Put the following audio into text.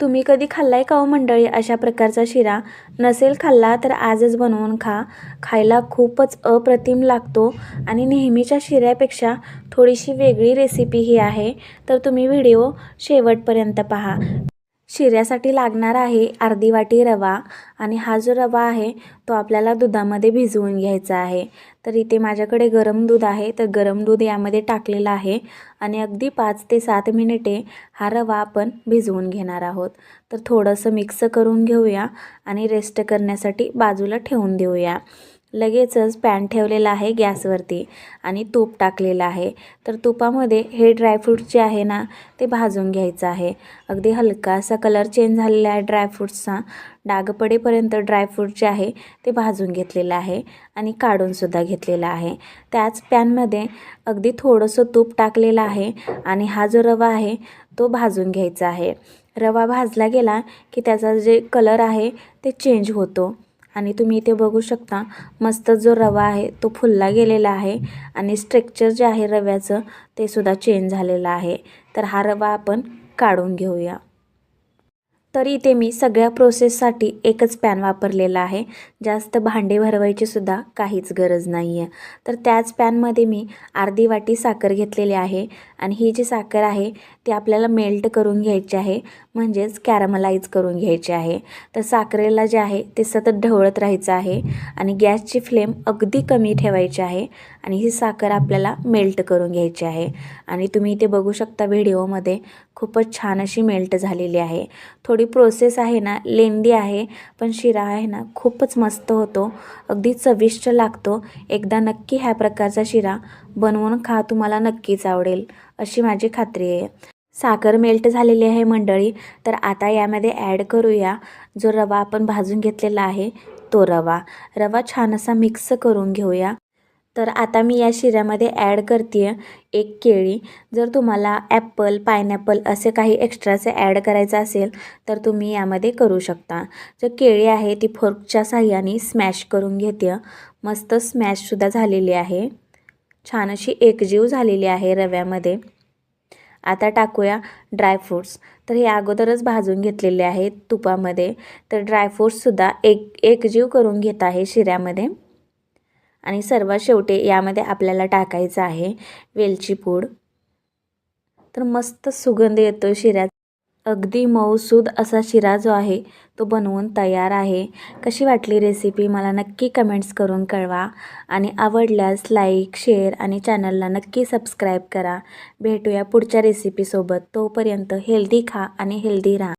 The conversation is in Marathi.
तुम्ही कधी खाल्ला आहे का हो मंडळी अशा प्रकारचा शिरा? नसेल खाल्ला तर आजच बनवून खा. खायला खूपच अप्रतिम लागतो आणि नेहमीच्या शिऱ्यापेक्षा थोडीशी वेगळी रेसिपी ही आहे. तर तुम्ही व्हिडिओ शेवटपर्यंत पहा. शिऱ्यासाठी लागणार आहे अर्धी वाटी रवा आणि हा जो रवा आहे तो आपल्याला दुधामध्ये भिजवून घ्यायचा आहे. तर इथे माझ्याकडे गरम दूध आहे. तर गरम दूध यामध्ये टाकलेलं आहे आणि अगदी पाच ते सात मिनिटे हा रवा आपण भिजवून घेणार आहोत. तर थोडंसं मिक्स करून घेऊया आणि रेस्ट करण्यासाठी बाजूला ठेवून देऊया. लगेचच पॅन ठेवलेला आहे गॅसवरती आणि तूप टाकलेलं आहे. तर तुपामध्ये हे ड्रायफ्रूट जे आहे ना ते भाजून घ्यायचं आहे. अगदी हलकासा कलर चेंज झालेला आहे ड्रायफ्रूट्सचा डाग पडेपर्यंत ड्रायफ्रूट जे आहे ते भाजून घेतलेलं आहे आणि काढूनसुद्धा घेतलेलं आहे. त्याच पॅनमध्ये अगदी थोडंसं तूप टाकलेलं आहे आणि हा जो रवा आहे तो भाजून घ्यायचा आहे. रवा भाजला गेला की त्याचा जे कलर आहे ते चेंज होतो. आणि तुम्ही इथे बघू शकता मस्त जो रवा आहे तो फुलला गेलेला आहे आणि स्ट्रक्चर जे आहे रव्याचं ते सुद्धा चेंज झालेलं आहे. तर हा रवा आपण काढून घेऊया. तर इथे मी सगळ्या प्रोसेससाठी एकच पॅन वापरलेला आहे. जास्त भांडे भरवायची सुद्धा काहीच गरज नाही आहे तर त्याच पॅनमध्ये मी अर्धी वाटी साखर घेतलेली आहे आणि ही जी साखर आहे ती आपल्याला मेल्ट करून घ्यायची आहे म्हणजेच कॅरमलाइज करून घ्यायची आहे. तर साखरेला जे आहे ते सतत ढवळत राहायचं आहे आणि गॅसची फ्लेम अगदी कमी ठेवायची आहे आणि ही साखर आपल्याला मेल्ट करून घ्यायची आहे. आणि तुम्ही इथे बघू शकता व्हिडिओमध्ये खूपच छान अशी मेल्ट झालेली आहे. थोडी प्रोसेस आहे ना लेंदी आहे पण शिरा आहे ना खूपच मस्त होतो. अगदी चविष्ट लागतो. एकदा नक्की ह्या प्रकारचा शिरा बनवून खा तुम्हाला नक्कीच आवडेल. अशी माझी खात्री आहे. साखर मेल्ट झालेली आहे मंडळी. तर आता यामध्ये ॲड करूया. जो रवा आपण भाजून घेतलेला आहे तो रवा. रवा छान असा मिक्स करून घेऊया. तर आता मी या शिऱ्यामध्ये ॲड करते आहे एक केळी. जर तुम्हाला ॲप्पल पायनॅपल असे काही एक्स्ट्राचे ॲड करायचं असेल तर तुम्ही यामध्ये करू शकता. जर केळी आहे ती फोर्कच्या साह्याने स्मॅश करून घेते मस्त स्मॅशसुद्धा झालेली आहे. छान अशी एकजीव झालेली आहे रव्यामध्ये. आता टाकूया ड्रायफ्रूट्स तर हे अगोदरच भाजून घेतलेले आहेत तुपामध्ये. तर ड्रायफ्रूट्ससुद्धा एक एकजीव करून घेत आहे शिऱ्यामध्ये. आणि सर्वात शेवटी यामध्ये आपल्याला टाकायचं आहे वेलची पूड. तर मस्त सुगंध येतो शिऱ्या अगदी मऊसूद असा शिरा जो आहे तो बनवून तयार आहे. कशी वाटली रेसिपी मला नक्की कमेंट्स करून कळवा. आणि आवडल्यास लाईक शेअर आणि चॅनलला नक्की सबस्क्राईब करा. भेटूया पुढच्या रेसिपीसोबत तोपर्यंत हेल्दी खा आणि हेल्दी राहा.